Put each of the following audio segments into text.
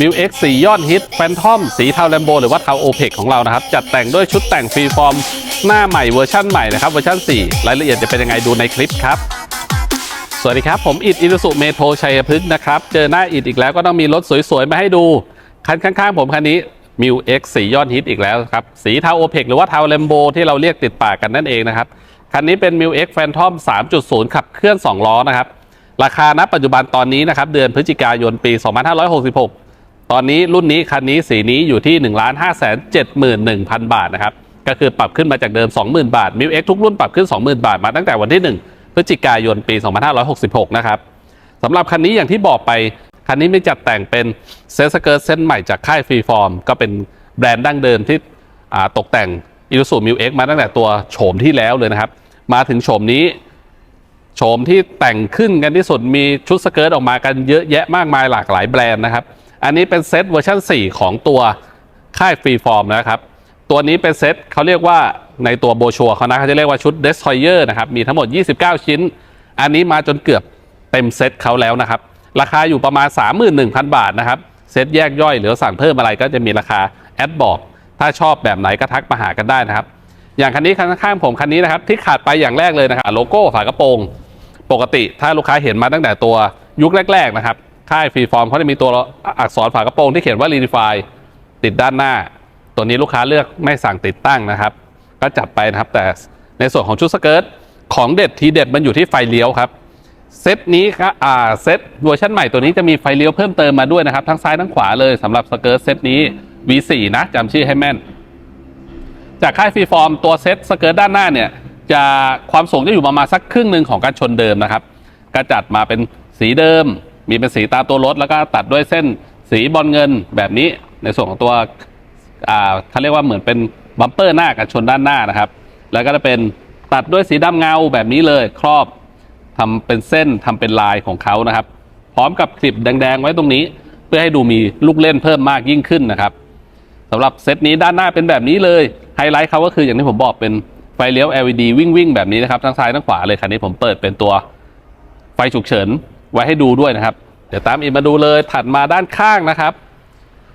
มิวเอ็กสียอดฮิตแฟนทอมสีเทาแลมโบหรือว่าเทาโอเพกของเรานะครับ จัดแต่งด้วยชุดแต่งฟรีฟอร์ม หน้าใหม่เวอร์ชั่นใหม่นะครับเวอร์ชัน4 รายละเอียดจะเป็นยังไงดูในคลิปครับ สวัสดีครับ ผมอิดอิรุสุเมโทชัยพฤกษ์นะครับ เจอหน้าอิดอีกแล้วก็ต้องมีรถสวยๆ มาให้ดู คันข้างๆ ผมคันนี้มิวเอ็กสียอดฮิตอีกแล้วครับสีเทาโอเพกหรือว่าเทาแลมโบที่เราเรียกติดปากกันนั่นเองนะครับคันนี้เป็น m ิว X Phantom 3.0 ขับเคลื่อน 2 ล้อนะครับราคาณปัจจุบันตอนนี้นะครับเดือนพฤศจิกายนปี 2566 ตอนนี้รุ่นนี้คันนี้สีนี้อยู่ที่ 1 5 7 1 0 0 0 บาทนะครับ ก็คือปรับขึ้นมาจากเดิม 20,000 บาท m ิว X ทุกรุ่นปรับขึ้น 20,000 บาทมาตั้งแต่วันที่ 1 พฤศจิกายนปี 2566 นะครับสำหรับคันนี้อย่างที่บอกไป คันนี้ไม่จัดแต่งเป็นเซตสเกิร์ตเส้นใหม่จากค่ายฟรีฟอร์มก็เป็นแบรนด์ดั้งเดิมที่ตกแต่ง i s u z u m ิ X มาตั้งแต่ตัวโฉมที่แล้วเลยนะครับ มาถึงโฉมนี้โฉมที่แต่งขึ้นกันที่สุดมีชุดสเกิร์ตออกมากันเยอะแยะมากมายหลากหลายแบรนด์นะครับ อันนี้เป็นเซตเวอร์ชัน4 ของตัวค่ายฟรีฟอร์มนะครับ ตัวนี้เป็นเซตเขาเรียกว่าในตัวโบชัวเขานะเขาจะเรียกว่าชุด Destroyer นะครับ มีทั้งหมด 29 ชิ้น อันนี้มาจนเกือบเต็มเซตเขาแล้วนะครับ ราคาอยู่ประมาณ 31,000 บาทนะครับ เซตแยกย่อยหรือสั่งเพิ่มอะไรก็จะมีราคาแอดบอก ถ้าชอบแบบไหนก็ทักมาหากันได้นะครับ อย่างคันนี้คันข้างผมคันนี้นะครับที่ขาดไปอย่างแรกเลยนะครับโลโก้ฝากระโปรง ปกติถ้าลูกค้าเห็นมาตั้งแต่ตัวยุคแรก ๆ นะครับ ค่ายฟรีฟอร์มเขาจะมีตัวอักษรฝากระโปรงที่เขียนว่า Redefy ติดด้านหน้า ตัวนี้ลูกค้าเลือกไม่สั่งติดตั้งนะครับ ก็จัดไปนะครับ แต่ในส่วนของชุดสเกิร์ตของเด็ดทีเด็ดมันอยู่ที่ไฟเลี้ยวครับเซตนี้ครับอ่าเซตเวอร์ชันใหม่ตัวนี้จะมีไฟเลี้ยวเพิ่มเติมมาด้วยนะครับ ทั้งซ้ายทั้งขวาเลยสำหรับสเกิร์ตเซตนี้ V4 นะจำชื่อให้แม่น จากค่ายฟรีฟอร์มตัวเซตสเกิร์ตด้านหน้าเนี่ยจะความสูงจะอยู่ประมาณสักครึ่งหนึ่งของการชนเดิมนะครับก็จัดมาเป็นสีเดิม มีเป็นสีตามตัวรถแล้วก็ตัดด้วยเส้นสีบอลเงินแบบนี้ในส่วนของตัวอ่าเขาเรียกว่าเหมือนเป็นบัมเปอร์หน้ากับชนด้านหน้านะครับ แล้วก็จะเป็นตัดด้วยสีดำเงาแบบนี้เลยครอบทำเป็นเส้นทำเป็นลายของเขานะครับ พร้อมกับคลิปแดงๆ ไว้ตรงนี้ เพื่อให้ดูมีลูกเล่นเพิ่มมากยิ่งขึ้นนะครับสำหรับเซตนี้ด้านหน้าเป็นแบบนี้เลยไฮไลท์เขาก็คืออย่างที่ผมบอกเป็นไฟเลี้ยว LED วิ่งวิ่งๆแบบนี้นะครับทั้งซ้ายทั้งขวาเลยคันนี้ผมเปิดเป็นตัวไฟฉุกเฉิน ไว้ให้ดูด้วยนะครับ เดี๋ยวตามอินมาดูเลยถัดมาด้านข้างนะครับ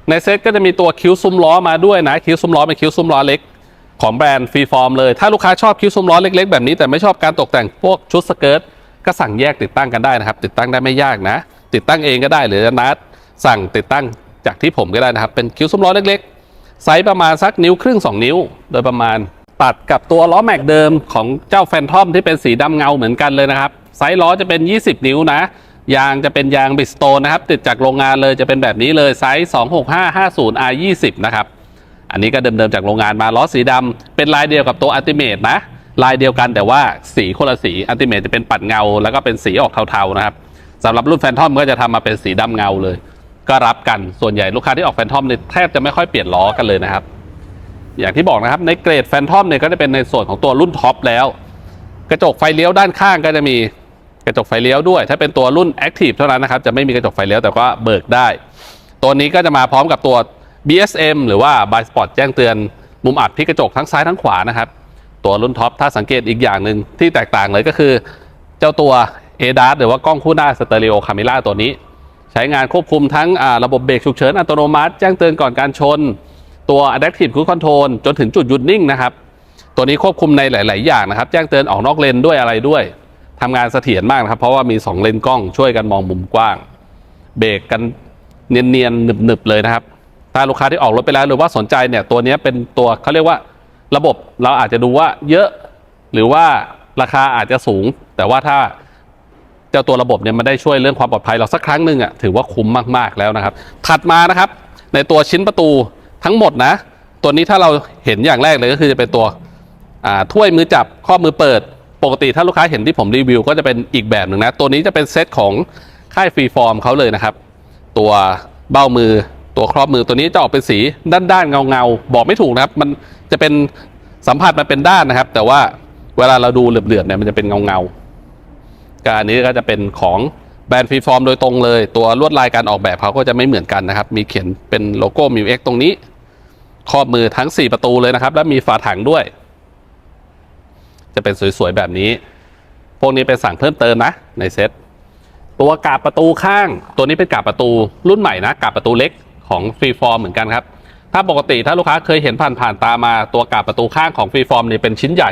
ในเซตก็จะมีตัวคิ้วซุ้มล้อมาด้วยนะคิ้วซุ้มล้อเป็นคิ้วซุ้มล้อเล็กของแบรนด์ฟรีฟอร์มเลย ถ้าลูกค้าชอบคิ้วซุ้มล้อเล็ก ๆ แบบนี้แต่ไม่ชอบการตกแต่งพวกชุดสเกิร์ตก็สั่งแยกติดตั้งกันได้นะครับ ติดตั้งได้ไม่ยากนะ ติดตั้งเองก็ได้หรือจะนัดสั่งติดตั้งจากที่ผมก็ได้นะครับ เป็นคิ้วซุ้มล้อเล็กๆไซส์ประมาณสักนิ้วครึ่ง 2 นิ้ว โดยประมาณตัดกับตัวล้อแม็กเดิมของเจ้าแฟนทอมที่เป็นสีดำเงาเหมือนกันเลยนะครับไซส์ล้อจะเป็น 20 นิ้วนะ ยางจะเป็นยางบิสโตนนะครับ ติดจากโรงงานเลยจะเป็นแบบนี้เลยไซส์ 26550 R20 นะครับ อันนี้ก็เดิมๆจากโรงงานมาล้อสีดำเป็นลายเดียวกับตัวอัลติเมทนะลายเดียวกันแต่ว่าสีคนละสีอัลติเมทจะเป็นปัดเงา แล้วก็เป็นสีออกเทาๆนะครับสำหรับรุ่นแฟนทอมก็จะทำมาเป็นสีดำเงาเลย ก็รับกันส่วนใหญ่ลูกค้าที่ออกแฟนทอมเนี่ยแทบจะไม่ค่อยเปลี่ยนล้อกันเลยนะครับ อย่างที่บอกนะครับในเกรดแฟนทอมเนี่ยก็จะเป็นในส่วนของตัวรุ่นท็อปแล้ว กระจกไฟเลี้ยวด้านข้างก็จะมี กระจกไฟเลี้ยวด้วย ถ้าเป็นตัวรุ่น Active เท่านั้นนะครับ จะไม่มีกระจกไฟเลี้ยวแต่ก็เบิกได้ ตัวนี้ก็จะมาพร้อมกับตัว BSM หรือว่า By Spot แจ้งเตือนมุมอับที่กระจกทั้งซ้ายทั้งขวานะครับ ตัวรุ่นท็อปถ้าสังเกตอีกอย่างหนึ่งที่แตกต่างเลยก็คือ เจ้าตัว ADAS หรือว่ากล้องคู่หน้าสเตอริโอคา m ม r a ตัวนี้ ใช้งานควบคุมทั้งระบบเบรกฉุกเฉินอัตโนมัติ แจ้งเตือนก่อนการชน ตัว Adaptive Cruise Control จนถึงจุดหยุดนิ่งนะครับตัวนี้ควบคุมในหลาย ๆ อย่างนะครับ แจ้งเตือนออกนอกเลนด้วยอะไรด้วย ทำงานเสถียรมากนะครับ เพราะว่ามี 2 เลนส์กล้องช่วยกันมองมุมกว้าง เบรกกันเนียนๆหนึบๆเลยนะครับ ถ้าลูกค้าที่ออกรถไปแล้วหรือว่าสนใจเนี่ยตัวนี้เป็นตัวเขาเรียกว่าระบบเราอาจจะดูว่าเยอะหรือว่าราคาอาจจะสูง แต่ว่าถ้าเจ้าตัวระบบเนี่ยมันได้ช่วยเรื่องความปลอดภัยเราสักครั้งหนึ่งอะถือว่าคุ้มมากๆแล้วนะครับ ถัดมานะครับ ในตัวชิ้นประตูทั้งหมดนะ ตัวนี้ถ้าเราเห็นอย่างแรกเลยก็คือจะเป็นตัวถ้วยมือจับข้อมือเปิด ปกติถ้าลูกค้าเห็นที่ผมรีวิว ก็จะเป็นอีกแบบหนึ่งนะ ตัวนี้จะเป็นเซตของค่ายฟรีฟอร์มเขาเลยนะครับ ตัวเบ้ามือตัวครอบมือตัวนี้จะออกเป็นสีด้านๆเงาๆบอกไม่ถูกนะครับ มันจะเป็นสัมผัสมันเป็นด้านนะครับ แต่ว่าเวลาเราดูเหลือบๆเนี่ยมันจะเป็นเงาๆการนี้ก็จะเป็นของแบรนด์ฟรีฟอร์มโดยตรงเลย ตัวลวดลายการออกแบบเขาก็จะไม่เหมือนกันนะครับ มีเขียนเป็นโลโก้มิวเอ็กตรงนี้ ครอบมือทั้ง 4 ประตูเลยนะครับ และมีฝาถังด้วย จะเป็นสวยๆแบบนี้ พวกนี้เป็นสั่งเพิ่มเติมนะในเซ็ตตัวกาบประตูข้าง ตัวนี้เป็นกาบประตูรุ่นใหม่นะกาบประตูเล็กของฟรีฟอร์มเหมือนกันครับถ้าปกติถ้าลูกค้าเคยเห็นผ่านผ่านตามาตัวกาบประตูข้างของฟรีฟอร์มเนี่ยเป็นชิ้นใหญ่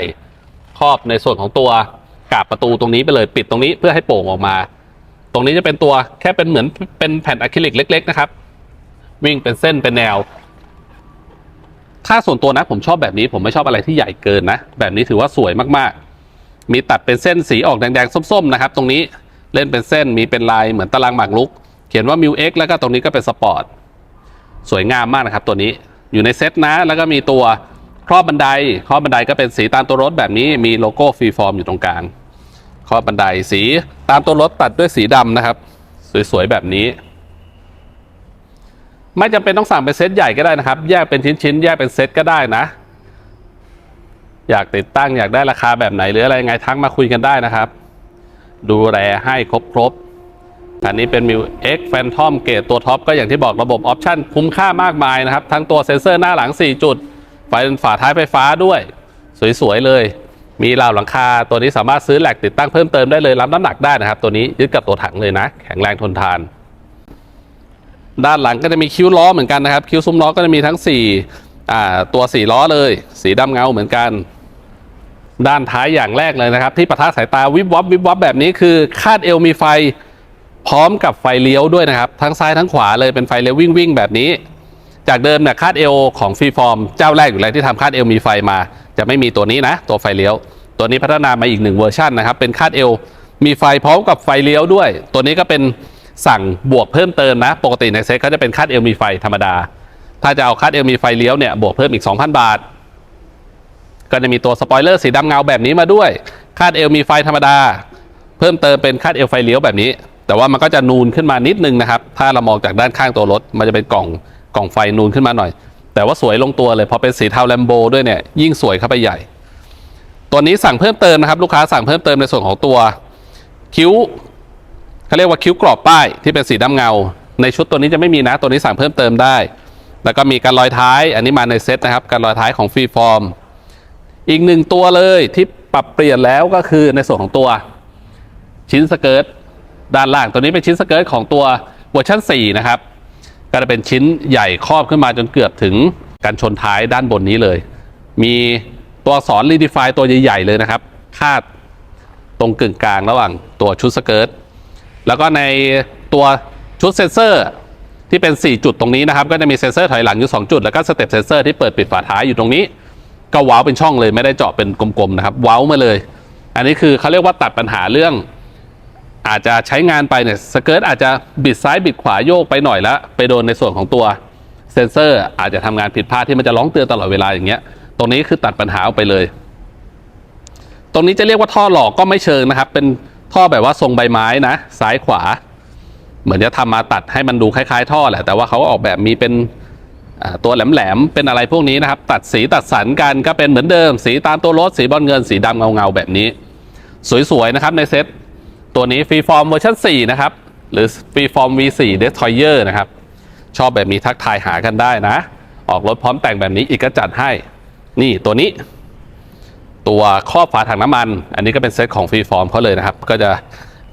ครอบในส่วนของตัวกาบประตูตรงนี้ไปเลยปิดตรงนี้เพื่อให้โป่งออกมา ตรงนี้จะเป็นตัวแค่เป็นเหมือนเป็นแผ่นอะคริลิกเล็ก ๆ นะครับ วิ่งเป็นเส้นเป็นแนว ถ้าส่วนตัวนะผมชอบแบบนี้ ผมไม่ชอบอะไรที่ใหญ่เกินนะ แบบนี้ถือว่าสวยมากๆ มีตัดเป็นเส้นสีออกแดงๆ ส้มๆนะครับ ตรงนี้เล่นเป็นเส้นมีเป็นลายเหมือนตารางหมากรุก เขียนว่า m ิว X แล้วก็ตรงนี้ก็เป็นสปอร์ตสวยงามมากนะครับ ตัวนี้อยู่ในเซตนะ แล้วก็มีตัวครอบบันไดครอบบันไดก็เป็นสีตามตัวรถแบบนี้มีโลโก้ฟรีฟอร์มอยู่ตรงกลางครอบบันไดสีตามตัวรถตัดด้วยสีดำนะครับ สวยๆแบบนี้ ไม่จำเป็นต้องสั่งเป็นเซตใหญ่ก็ได้นะครับ แยกเป็นชิ้นๆ แยกเป็นเซตก็ได้นะ อยากติดตั้งอยากได้ราคาแบบไหนหรืออะไรไงทักมาคุยกันได้นะครับ ดูแลให้ครบครบๆอันนี้เป็น m ิว X Phantom เกรดตัวท็อปก็อย่างที่บอกระบบออปชั่นคุ้มค่ามากมายนะครับ ทั้งตัวเซ็นเซอร์หน้าหลัง 4 จุด ไฟฝาท้ายไฟฟ้าด้วย สวยๆเลย มีราวหลังคา ตัวนี้สามารถซื้อแหลกติดตั้งเพิ่มเติมได้เลยรับน้ำหนักได้นะครับ ตัวนี้ยึดกับตัวถังเลยนะ แข็งแรงทนทาน ด้านหลังก็จะมีคิ้วล้อเหมือนกันนะครับ คิ้วซุ้มล้อก็จะมีทั้ง4อ่าตัว4ล้อเลย สีดำเงาเหมือนกัน ด้านท้ายอย่างแรกเลยนะครับ ที่ประทะสายตาวิบวับวิบวับแบบนี้คือคาดเอวมีไฟพร้อมกับไฟเลี้ยวด้วยนะครับ ทั้งซ้ายทั้งขวาเลยเป็นไฟเลี้ยววิ่งวิ่งแบบนี้ จากเดิมเนี่ยคาดเอวของฟรีฟอร์มเจ้าแรกอยู่แล้วที่ทำคาดเอวมีไฟมา จะไม่มีตัวนี้นะ ตัวไฟเลี้ยว ตัวนี้พัฒนามาอีกหนึ่งเวอร์ชันนะครับเป็นคาดเอวมีไฟพร้อมกับไฟเลี้ยวด้วย ตัวนี้ก็เป็น สั่งบวกเพิ่มเติมนะ ปกติในเซ็ตเขาจะเป็นคาดเอวมีไฟธรรมดา ถ้าจะเอาคาดเอวมีไฟเลี้ยวเนี่ยบวกเพิ่มอีก 2,000 บาท ก็จะมีตัวสปอยเลอร์สีดำเงาแบบนี้มาด้วยคาดเอวมีไฟธรรมดา เพิ่มเติมเป็นคาดเอวไฟเลี้ยวแบบนี้ แต่ว่ามันก็จะนูนขึ้นมานิดนึงนะครับ ถ้าเรามองจากด้านข้างตัวรถ มันจะเป็นกล่องกล่องไฟนูนขึ้นมาหน่อย แต่ว่าสวยลงตัวเลยพอเป็นสีเทาแลมโบด้วยเนี่ยยิ่งสวยเข้าไปใหญ่ ตัวนี้สั่งเพิ่มเติมนะครับ ลูกค้าสั่งเพิ่มเติมในส่วนของตัวคิ้ว เขาเรียกว่าคิ้วกรอบป้ายที่เป็นสีดำเงา ในชุดตัวนี้จะไม่มีนะตัวนี้สั่งเพิ่มเติมได้ แล้วก็มีการลอยท้าย อันนี้มาในเซตนะครับการลอยท้ายของฟรีฟอร์มอีกหนึ่งตัวเลยที่ปรับเปลี่ยนแล้วก็คือในส่วนของตัวชิ้นสเกิร์ตด้านล่างตัวนี้เป็นชิ้นสเกิร์ตของตัวเวอร์ชัน4นะครับก็จะเป็นชิ้นใหญ่ครอบขึ้นมาจนเกือบถึงการชนท้ายด้านบนนี้เลย มีตัวสอักษรรีดิฟายตัวใหญ่ๆเลยนะครับ คาดตรงกึ่งกลางระหว่างตัวชุดสเกิร์ต แล้วก็ในตัวชุดเซนเซอร์ที่เป็น 4 จุดตรงนี้นะครับ ก็จะมีเซนเซอร์ถอยหลังอยู่ 2 จุด แล้วก็สเต็ปเซนเซอร์ที่เปิดปิดฝาท้ายอยู่ตรงนี้ ก็ว้าวเป็นช่องเลยไม่ได้เจาะเป็นกลมๆนะครับ ว้าวมาเลย อันนี้คือเขาเรียกว่าตัดปัญหาเรื่อง อาจจะใช้งานไปเนี่ยสเกิร์ตอาจจะบิดซ้ายบิดขวาโยกไปหน่อยแล้ว ไปโดนในส่วนของตัวเซนเซอร์อาจจะทำงานผิดพลาดที่มันจะร้องเตือนตลอดเวลาอย่างเงี้ย ตรงนี้คือตัดปัญหาออกไปเลย ตรงนี้จะเรียกว่าท่อหลอกก็ไม่เชิงนะครับ เป็น ท่อแบบว่าทรงใบไม้นะ ซ้ายขวา เหมือนจะทำมาตัดให้มันดูคล้าย ๆ ท่อแหละ แต่ว่าเขาก็ออกแบบมีเป็นตัวแหลมๆ เป็นอะไรพวกนี้นะครับ ตัดสีตัดสันกันก็เป็นเหมือนเดิม สีตามตัวรถ สีบอลเงิน สีดำเงาๆ แบบนี้ สวยๆ นะครับในเซ็ตตัวนี้ฟรีฟอร์มเวอร์ชัน4 นะครับ หรือฟรีฟอร์ม V4 Destroyer นะครับ ชอบแบบนี้ทักทายหากันได้นะ ออกรถพร้อมแต่งแบบนี้อีกก็จัดให้ นี่ตัวนี้ ตัวครอบฝาถังน้ำมัน อันนี้ก็เป็นเซตของฟรีฟอร์มเขาเลยนะครับ ก็จะ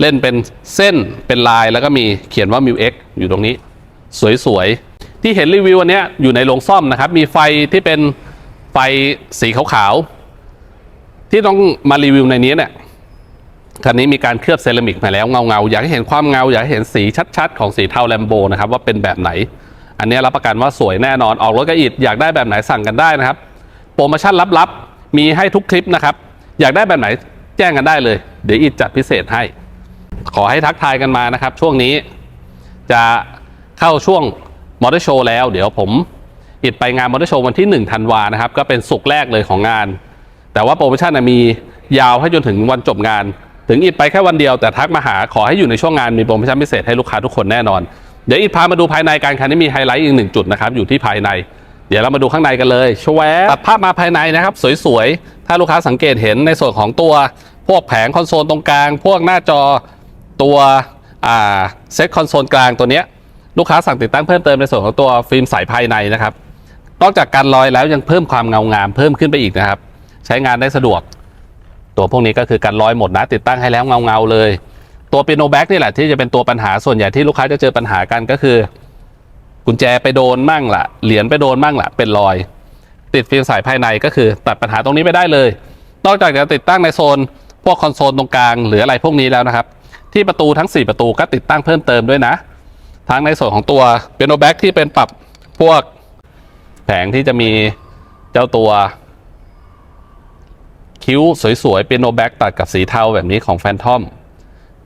เล่นเป็นเส้นเป็นลายแล้วก็มีเขียนว่า m ิว X อยู่ตรงนี้ สวยๆ ที่เห็นรีวิวอันนี้อยู่ในโรงซ่อมนะครับ มีไฟที่เป็นไฟสีขาวๆ ที่ต้องมารีวิวในนี้เนี่ยคันนี้มีการเคลือบเซรามิกมาแล้วเงาเงาๆอยากให้เห็นความเงา อยากให้เห็นสีชัดๆ ของสีเทาแลมโบนะครับว่าเป็นแบบไหน อันนี้รับประกันว่าสวยแน่นอนออกรถกระอิดอยากได้แบบไหนสั่งกันได้นะครับ โปรโมชั่นลับๆ มีให้ทุกคลิปนะครับ อยากได้แบบไหนแจ้งกันได้เลย เดี๋ยวอิดจัดพิเศษให้ ขอให้ทักทายกันมานะครับ ช่วงนี้จะเข้าช่วงมอเตอร์โชว์แล้ว เดี๋ยวผมอิดไปงานมอเตอร์โชว์วันที่1ธันวานะครับ ก็เป็นสุกแรกเลยของงาน แต่ว่าโปรโมชั่นมียาวให้จนถึงวันจบงาน ถึงอิดไปแค่วันเดียวแต่ทักมาหาขอให้อยู่ในช่วงงานมีโปรโมชั่นพิเศษให้ลูกค้าทุกคนแน่นอน เดี๋ยวอิดพามาดูภายในการคันนี้มีไฮไลท์อีกหนึ่งจุดนะครับอยู่ที่ภายใน เดี๋ยวเรามาดูข้างในกันเลยชวตัดภาพมาภายในนะครับ สวยๆ ถ้าลูกค้าสังเกตเห็นในส่วนของตัว พวกแผงคอนโซลตรงกลาง พวกหน้าจอตัวเซ็ตคอนโซลกลางตัวเนี้ยลูกค้าสั่งติดตั้งเพิ่มเติมในส่วนของตัวฟิล์มใสภายในนะครับ นอกจากการลอยแล้วยังเพิ่มความเงางามเพิ่มขึ้นไปอีกนะครับ ใช้งานได้สะดวก ตัวพวกนี้ก็คือการลอยหมดนะ ติดตั้งให้แล้วเงาๆเลย ตัวเปียโนแบ็กนี่แหละที่จะเป็นตัวปัญหาส่วนใหญ่ที่ลูกค้าจะเจอปัญหากันก็คือ กุญแจไปโดนมั่งละเหรียญไปโดนมั่งละเป็นรอย ติดฟิล์มใสภายในก็คือ ตัดปัญหาตรงนี้ไปได้เลย นอกจากจะติดตั้งในโซน พวกคอนโซลตรงกลางหรืออะไรพวกนี้แล้วนะครับ ที่ประตูทั้ง 4 ประตูก็ติดตั้งเพิ่มเติมด้วยนะ ทั้งในส่วนของตัวเปียโนแบ็กที่เป็นปรับพวกแผงที่จะมีเจ้าตัว คิ้วสวยๆเปียโนแบ็กตัดกับสีเทาแบบนี้ของแฟนทอม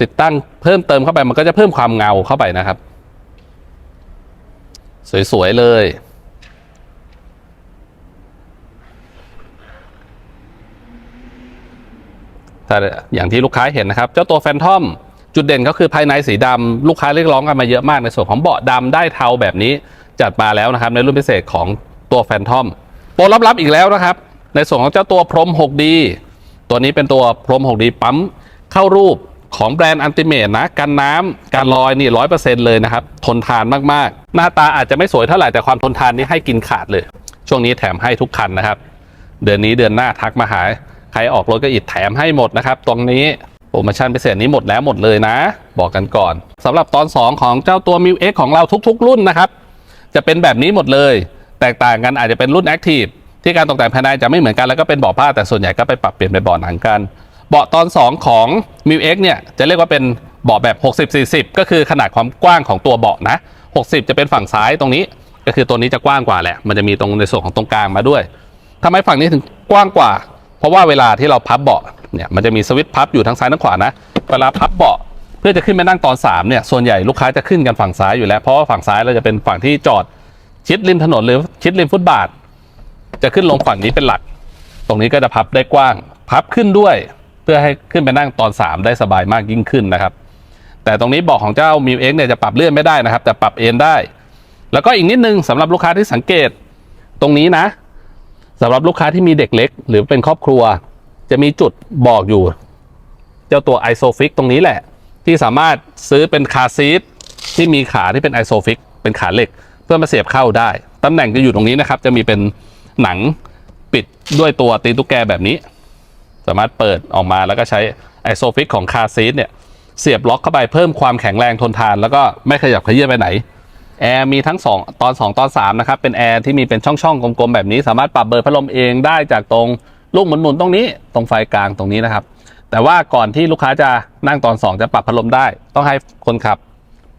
ติดตั้งเพิ่มเติมเข้าไปมันก็จะเพิ่มความเงาเข้าไปนะครับ สวย ๆ เลย ถ้าอย่างที่ลูกค้าเห็นนะครับ เจ้าตัวแฟนทอม จุดเด่นก็คือภายในสีดำลูกค้าเรียกร้องกันมาเยอะมากในส่วนของเบาะดำได้เทาแบบนี้จัดมาแล้วนะครับ ในรุ่นพิเศษของตัวแฟนทอมโปรลับๆอีกแล้วนะครับ ในส่วนของเจ้าตัวพรม 6D ตัวนี้เป็นตัวพรม 6D ปั๊มเข้ารูปของแบรนด์อันติเม e นะ กันน้ำกันรอยนี่ร้อยเปอร์เซ็นต์เลยนะครับ ทนทานมาก ๆ หน้าตาอาจจะไม่สวยเท่าไหร่แต่ความทนทานนี่ให้กินขาดเลย ช่วงนี้แถมให้ทุกคันนะครับ เดือนนี้เดือนหน้าทักมาหาใครออกรถก็อิดแถมให้หมดนะครับ ตรงนี้โปรโมชั่นพิเศษนี้หมดแล้วหมดเลยนะ บอกกันก่อนสำหรับตอน 2 ของเจ้าตัว m ิว X ของเราทุกๆ รุ่นนะครับ จะเป็นแบบนี้หมดเลย แตกต่างกันอาจจะเป็นรุ่น Active ที่การตกแต่งภายในจะไม่เหมือนกันแล้วก็เป็นเบาะผ้าแต่ส่วนใหญ่ก็ไปปรับเปลี่ยนเป็นเบาะหนังกันเบาะตอน 2 ของ m ิว X เนี่ยจะเรียกว่าเป็นเบาะแบบ 60-40 ก็คือขนาดความกว้างของตัวเบาะนะ 60 จะเป็นฝั่งซ้ายตรงนี้ ก็คือตัวนี้จะกว้างกว่าแหละ มันจะมีตรงในส่วนของตรงกลางมาด้วยทำไมฝั่งนี้ถึงกว้างกว่า เพราะว่าเวลาที่เราพับเบาะเนี่ยมันจะมีสวิตช์พับอยู่ทั้งซ้ายทั้งขวานะ เวลาพับเบาะเพื่อจะขึ้นไปนั่งตอน3เนี่ยส่วนใหญ่ลูกค้าจะขึ้นกันฝั่งซ้ายอยู่แล้ว เพราะว่าฝั่งซ้ายเราจะเป็นฝั่งที่จอดชิดริมถนนหรือชิดริมฟุตบาท จะขึ้นลงฝั่งนี้เป็นหลัก ตรงนี้ก็จะพับได้กว้าง พับขึ้นด้วย เพื่อให้ขึ้นไปนั่งตอน 3 ได้สบายมากยิ่งขึ้นนะครับ แต่ตรงนี้บอกของเจ้า m ิว X เนี่ยจะปรับเลื่อนไม่ได้นะครับ แต่ปรับเอ็นได้ แล้วก็อีกนิดนึงสำหรับลูกค้าที่สังเกตตรงนี้นะสำหรับลูกค้าที่มีเด็กเล็ก หรือเป็นครอบครัว จะมีจุดบอกอยู่ เจ้าตัวไอโซฟิกตรงนี้แหละ ที่สามารถซื้อเป็นคาซีทที่มีขาที่เป็นไอโซฟิกเป็นขาเหล็ก เพื่อมาเสียบเข้าได้ตำแหน่งจะอยู่ตรงนี้นะครับ จะมีเป็นหนังปิดด้วยตัวตีนตุ๊กแกแบบนี้ สามารถเปิดออกมาแล้วก็ใช้ไอโซฟิกของคาซีทเนี่ย เสียบล็อกเข้าไปเพิ่มความแข็งแรงทนทาน แล้วก็ไม่ขยับขยื้อนไปไหนแอร์มีทั้ง 2 ตอน 2 ตอน 3 นะครับ เป็นแอร์ที่มีเป็นช่องๆ กลมๆ แบบนี้ สามารถปรับเบอร์พัดลมเองได้จากตรงลูกหมุนๆ ตรงนี้ ตรงไฟกลางตรงนี้นะครับ แต่ว่าก่อนที่ลูกค้าจะนั่งตอน 2 จะปรับพัดลมได้ ต้องให้คนขับ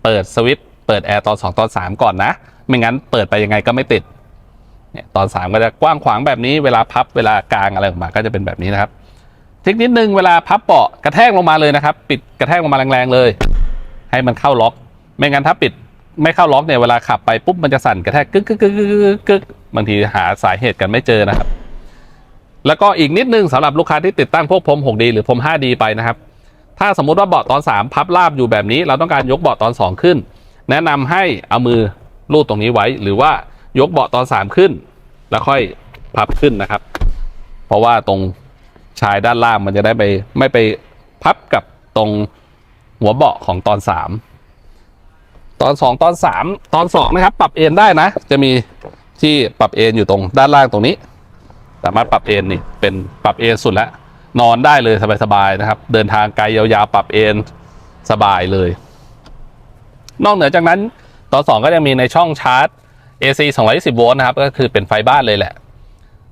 เปิดสวิตช์เปิดแอร์ตอน 2 ตอน 3 ก่อนนะ ไม่งั้นเปิดไปยังไงก็ไม่ติดเนี่ยตอน 3 ก็จะกว้างขวางแบบนี้ เวลาพับ เวลากลางอะไรออกมา ก็จะเป็นแบบนี้นะครับ ทคนิคนึงเวลาพับเบาะกระแทกลงมาเลยนะครับ ปิดกระแทกลงมาแรงๆเลย ให้มันเข้าล็อก ไม่งั้นถ้าปิดไม่เข้าล็อกเนี่ยเวลาขับไปปุ๊บมันจะสั่นกระแทกกึกกึกกึกกึกกึกกึกบางทีหาสาเหตุกันไม่เจอนะครับ แล้วก็อีกนิดนึงสำหรับลูกค้าที่ติดตั้งพวกพรม 6D หรือพรม 5D ไปนะครับ ถ้าสมมุติว่าเบาะตอน 3 พับราบอยู่แบบนี้ เราต้องการยกเบาะตอน 2 ขึ้น แนะนำให้เอามือลูดตรงนี้ไว้ หรือว่ายกเบาะตอน 3 ขึ้น แล้วค่อยพับขึ้นนะครับ เพราะว่าตรง ชายด้านล่างมันจะได้ไปไม่ไปพับกับตรงหัวเบาะของตอน3ตอน2ตอน3ตอน2นะครับ ปรับเอนได้นะ จะมีที่ปรับเอนอยู่ตรงด้านล่างตรงนี้ สามารถปรับเอนนี่เป็นปรับเอนสุดแล้วนอนได้เลยสบายๆนะครับ เดินทางไกลยาวๆปรับเอนสบายเลย นอกเหนือจากนั้นตอน2ก็ยังมีในช่องชาร์จ AC 220 โวลต์นะครับ ก็คือเป็นไฟบ้านเลยแหละ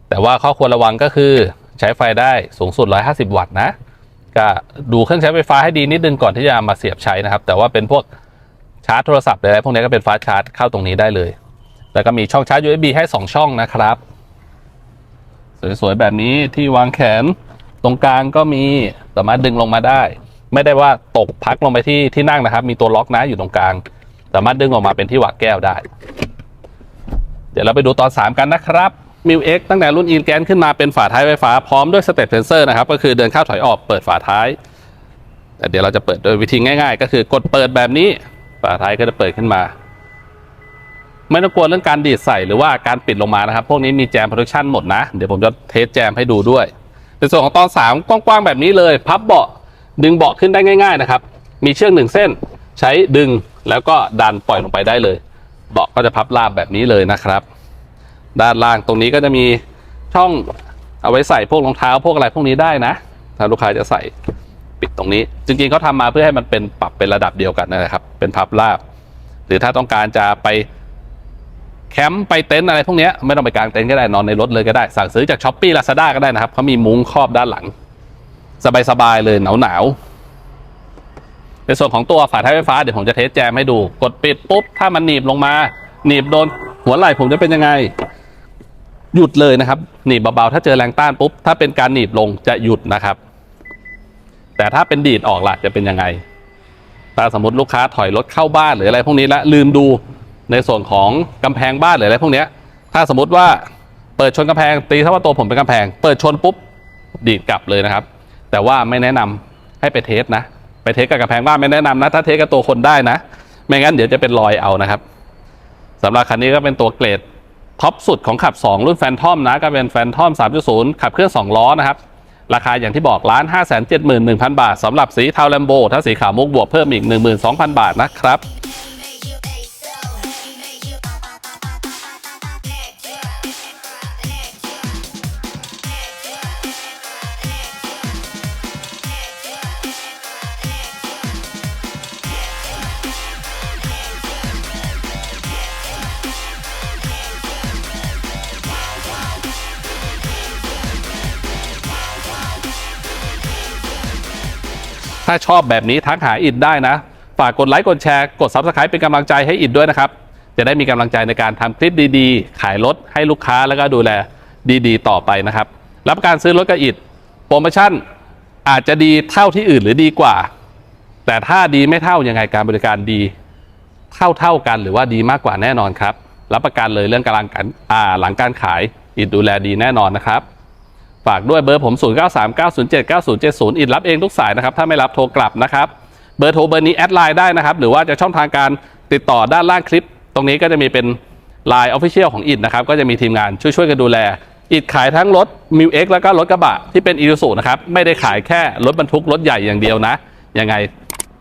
แต่ว่าข้อควรระวังก็คือ ใช้ไฟได้สูงสุด 150 วัตต์นะ ก็ดูเครื่องใช้ไฟฟ้าให้ดีนิดนึงก่อนที่จะมาเสียบใช้นะครับ แต่ว่าเป็นพวกชาร์จโทรศัพท์อะไรพวกนี้ก็เป็นฟ้าชาร์จเข้าตรงนี้ได้เลย แล้วก็มีช่องชาร์จ USB ให้ 2 ช่องนะครับ สวยๆ แบบนี้ที่วางแขนตรงกลางก็มีสามารถดึงลงมาได้ ไม่ได้ว่าตกพักลงไปที่ที่นั่งนะครับ มีตัวล็อกนะอยู่ตรงกลาง สามารถดึงออกมาเป็นที่วางแก้วได้ เดี๋ยวเราไปดูตอน 3 กันนะครับ มิวเอ็กตั้งแต่รุ่นอีแกนขึ้นมาเป็นฝาท้ายไฟฟ้าพร้อมด้วยสเตตเซนเซอร์นะครับ ก็คือเดินเข้าถอยออกเปิดฝาท้าย แต่เดี๋ยวเราจะเปิดโดยวิธีง่าย ๆ ก็คือกดเปิดแบบนี้ ฝาท้ายก็จะเปิดขึ้นมา ไม่ต้องกลัวเรื่องการดีดใส่หรือว่าการปิดลงมานะครับ พวกนี้มีแจมโปรดักชันหมดนะ เดี๋ยวผมจะเทสแจมให้ดูด้วย ในส่วนของตอน 3 กว้างๆแบบนี้เลย พับเบาะดึงเบาะขึ้นได้ง่าย ๆนะครับ มีเชือกหนึ่งเส้น ใช้ดึงแล้วก็ดันปล่อยลงไปได้เลย เบาะก็จะพับราบแบบนี้เลยนะครับ ด้านล่างตรงนี้ก็จะมีช่องเอาไว้ใส่พวกรองเท้าพวกอะไรพวกนี้ได้นะถ้าลูกค้าจะใส่ปิดตรงนี้ จริงๆเขาทำมาเพื่อให้มันเป็นปรับเป็นระดับเดียวกันนะครับ เป็นพับราบ หรือถ้าต้องการจะไปแคมป์ไปเต็นท์อะไรพวกนี้ไม่ต้องไปกางเต็นท์ก็ได้นอนในรถเลยก็ได้ สั่งซื้อจากช้อปปี้ลาซาด้าก็ได้นะครับเขามีมุ้งครอบด้านหลัง สบายๆเลยหนาวๆในส่วนของตัวฝาท้ายไฟฟ้าเดี๋ยวผมจะเทสแจมให้ดู กดปิดปุ๊บถ้ามันหนีบลงมา หนีบโดนหัวไหล่ผมจะเป็นยังไง หยุดเลยนะครับหนีบเบาๆถ้าเจอแรงต้านปุ๊บถ้าเป็นการหนีบลงจะหยุดนะครับ แต่ถ้าเป็นดีดออกล่ะจะเป็นยังไงถ้าสมมติลูกค้าถอยรถเข้าบ้านหรืออะไรพวกนี้ล้วลืมดูในส่วนของกำแพงบ้านหรืออะไรพวกนี้ถ้าสมมติว่าเปิดชนกำแพงตีถ้าว่าตัวผมเป็นกำแพง เปิดชนปุ๊บดีดกลับเลยนะครับ แต่ว่าไม่แนะนำให้ไปเทสนะ ไปเทสกับกำแพงบ้านไม่แนะนำนะ ถ้าเทสกับตัวคนได้นะ ไม่งั้นเดี๋ยวจะเป็นรอยเอานะครับสำหรับคันนี้ก็เป็นตัวเกรด ท็อปสุดของขับ 2 รุ่นแฟนทอมนะก็เป็นแฟนทอม 3.0 ขับเคลื่อน2ล้อนะครับ ราคาอย่างที่บอกล้าน5 7 1 0 0 0 บาทสำหรับสีเทาแลมโบถ้าสีขาวมุกบวกเพิ่มอีก 12,000 บาทนะครับ ถ้าชอบแบบนี้ทักหาอิดได้นะ ฝากกดไลค์กดแชร์กด Subscribe เป็นกำลังใจให้อิดด้วยนะครับ จะได้มีกำลังใจในการทำคลิปดีๆ ขายรถให้ลูกค้าแล้วก็ดูแลดีๆ ต่อไปนะครับ รับการซื้อรถกับอิดโปรโมชั่นอาจจะดีเท่าที่อื่นหรือดีกว่า แต่ถ้าดีไม่เท่ายังไงการบริการดี เท่าเท่ากันหรือว่าดีมากกว่าแน่นอนครับ รับประกันเลยเรื่องการการอ่าหลังการขายอิดดูแลดีแน่นอนนะครับ ฝากด้วยเบอร์ผม 0 9 3 9 0 7 9 0 7 0 อิดรับเองทุกสายนะครับ ถ้าไม่รับโทรกลับนะครับ เบอร์โทรเบอร์นี้แอดไลน์ได้นะครับ หรือว่าจะช่องทางการติดต่อด้านล่างคลิป ตรงนี้ก็จะมีเป็น Line Official ของอิดนะครับ ก็จะมีทีมงานช่วยๆกันดูแล อิดขายทั้งรถมิวเอ็กแล้วก็รถกระบะที่เป็นอี u ูนะครับ ไม่ได้ขายแค่รถบรรทุกรถใหญ่อย่างเดียวนะ ยังไง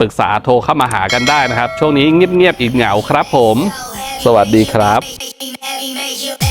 ปรึกษาโทรเข้ามาหากันได้นะครับ ช่วงนี้เงียบๆอีกเหงาครับผม สวัสดีครับ